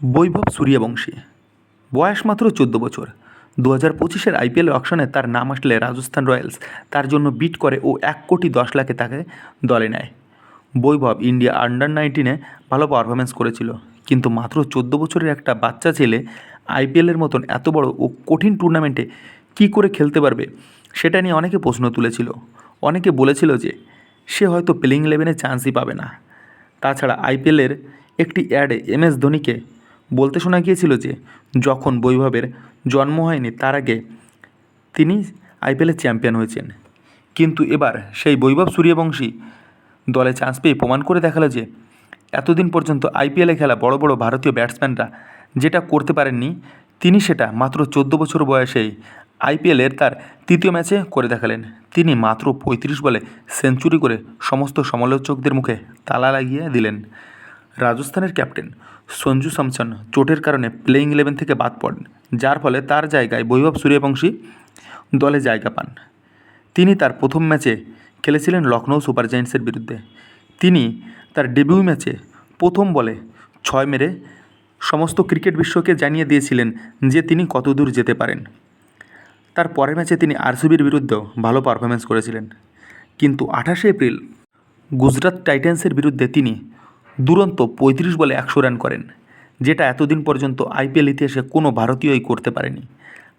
বৈভব সূর্যবংশী। বয়স মাত্র চোদ্দ বছর। দু হাজার পঁচিশের আইপিএল অকশনে তার নাম আসলে রাজস্থান রয়্যালস। তার জন্য বিট করে ও এক কোটি দশ লাখে তাকে দলে নেয়। বৈভব ইন্ডিয়া আন্ডার নাইনটিনে ভালো পারফরমেন্স করেছিল। কিন্তু মাত্র চোদ্দ বছরের একটা বাচ্চা ছেলে আইপিএলের মতন এত বড় ও কঠিন টুর্নামেন্টে কী করে খেলতে পারবে, সেটা নিয়ে অনেকে প্রশ্ন তুলেছিল। অনেকে বলেছিল যে, সে হয়তো প্লেইং ইলেভেনে চান্সই পাবে না। তাছাড়া আইপিএলের একটি অ্যাডে এম এস ধোনিকে বলতে শোনা গিয়েছিল যে, যখন বৈভবের জন্ম হয়নি, তার আগে তিনি আইপিএলের চ্যাম্পিয়ন হয়েছেন। কিন্তু এবার সেই বৈভব সূর্যবংশী দলে চান্স পেয়ে প্রমাণ করে দেখাল যে, এতদিন পর্যন্ত আইপিএলে খেলা বড় বড় ভারতীয় ব্যাটসম্যানরা যেটা করতে পারেননি, তিনি সেটা মাত্র চোদ্দ বছর বয়সেই আইপিএলের তার তৃতীয় ম্যাচে করে দেখালেন। তিনি মাত্র পঁয়ত্রিশ বলে সেঞ্চুরি করে সমস্ত সমালোচকদের মুখে তালা লাগিয়ে দিলেন। রাজস্থানের ক্যাপ্টেন সঞ্জু স্যামসন চোটের কারণে প্লেইং ইলেভেন থেকে বাদ পড়েন, যার ফলে তার জায়গায় বৈভব সূর্যবংশী দলে জায়গা পান। তিনি তার প্রথম ম্যাচে খেলেছিলেন লখনৌ সুপার জায়েন্টসের বিরুদ্ধে। তিনি তার ডেবিউ ম্যাচে প্রথম বলে ছয় মেরে সমস্ত ক্রিকেট বিশ্বকে জানিয়ে দিয়েছিলেন যে তিনি কতদূর যেতে পারেন। তার পরের ম্যাচে তিনি আরসিবির বিরুদ্ধেও ভালো পারফরমেন্স করেছিলেন। কিন্তু আঠাশে এপ্রিল গুজরাট টাইটান্সের বিরুদ্ধে তিনি দুরন্ত পঁয়ত্রিশ বলে একশো রান করেন, যেটা এতদিন পর্যন্ত আইপিএল ইতিহাসে কোনো ভারতীয়ই করতে পারেনি।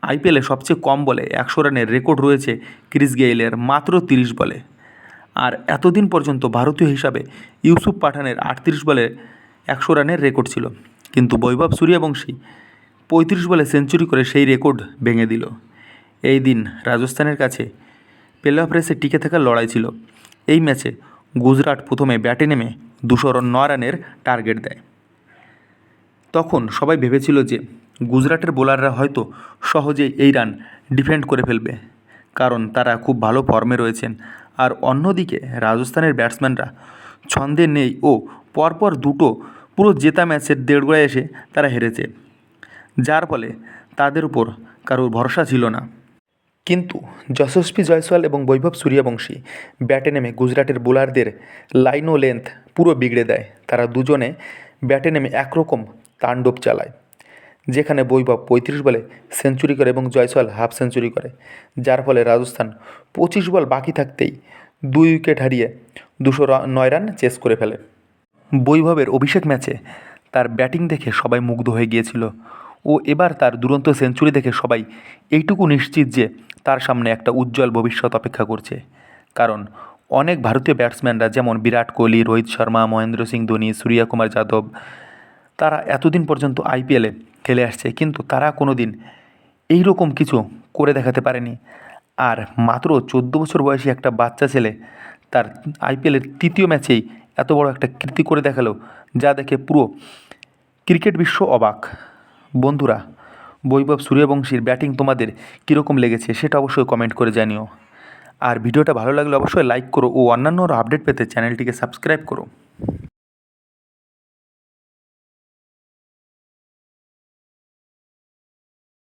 আইপিএলে সবচেয়ে কম বলে একশো রানের রেকর্ড রয়েছে ক্রিস গেইলের মাত্র তিরিশ বলে। আর এতদিন পর্যন্ত ভারতীয় হিসাবে ইউসুফ পাঠানের আটত্রিশ বলে একশো রানের রেকর্ড ছিল। কিন্তু বৈভব সূর্যবংশী পঁয়ত্রিশ বলে সেঞ্চুরি করে সেই রেকর্ড ভেঙে দিল। এই দিন রাজস্থানের কাছে প্লে অফ রেসে টিকে থাকার লড়াই ছিল। এই ম্যাচে গুজরাট প্রথমে ব্যাটে নেমে দুশো নয় রানের টার্গেট দেয়। তখন সবাই ভেবেছিল যে গুজরাটের বোলাররা হয়তো সহজেই এই রান ডিফেন্ড করে ফেলবে, কারণ তারা খুব ভালো ফর্মে রয়েছেন। আর অন্যদিকে রাজস্থানের ব্যাটসম্যানরা ছন্দে নেই ও পরপর দুটো পুরো জেতা ম্যাচের দেড়গোড়ায় এসে তারা হেরেছে, যার ফলে তাদের উপর কারোর ভরসা ছিল না। কিন্তু যশস্বী জয়সওয়াল এবং বৈভব সূর্যবংশী ব্যাটে নেমে গুজরাটের বোলারদের লাইন ও লেন্থ পুরো বিগড়ে দেয়। তারা দুজনে ব্যাটে নেমে একরকম তাণ্ডব চালায়, যেখানে বৈভব পঁয়ত্রিশ বলে সেঞ্চুরি করে এবং জয়সওয়াল হাফ সেঞ্চুরি করে। যার ফলে রাজস্থান পঁচিশ বল বাকি থাকতেই দুই উইকেট হারিয়ে দুশো নয় রান চেস করে ফেলে। বৈভবের অভিষেক ম্যাচে তার ব্যাটিং দেখে সবাই মুগ্ধ হয়ে গিয়েছিল ও এবার তার দুরন্ত সেঞ্চুরি দেখে সবাই এইটুকু নিশ্চিত যে তার সামনে একটা উজ্জ্বল ভবিষ্যৎ অপেক্ষা করছে। কারণ অনেক ভারতীয় ব্যাটসম্যানরা যেমন বিরাট কোহলি, রোহিত শর্মা, মহেন্দ্র সিং ধোনি সূর্যকুমার যাদব, তারা এতদিন পর্যন্ত আইপিএলে খেলে আসছে, কিন্তু তারা কোনো দিন এইরকম কিছু করে দেখাতে পারেনি। আর মাত্র চোদ্দ বছর বয়সী একটা বাচ্চা ছেলে তার আইপিএলের তৃতীয় ম্যাচেই এত বড় একটা কীর্তি করে দেখাল, যা দেখে পুরো ক্রিকেট বিশ্ব অবাক। বন্ধুরা, বৈভব সূর্যবংশীর ব্যাটিং তোমাদের কীরকম লেগেছে সেটা অবশ্যই কমেন্ট করে জানিও। আর ভিডিওটা ভালো লাগলে অবশ্যই লাইক করো ও অন্যান্য আপডেট পেতে চ্যানেলটিকে সাবস্ক্রাইব করো।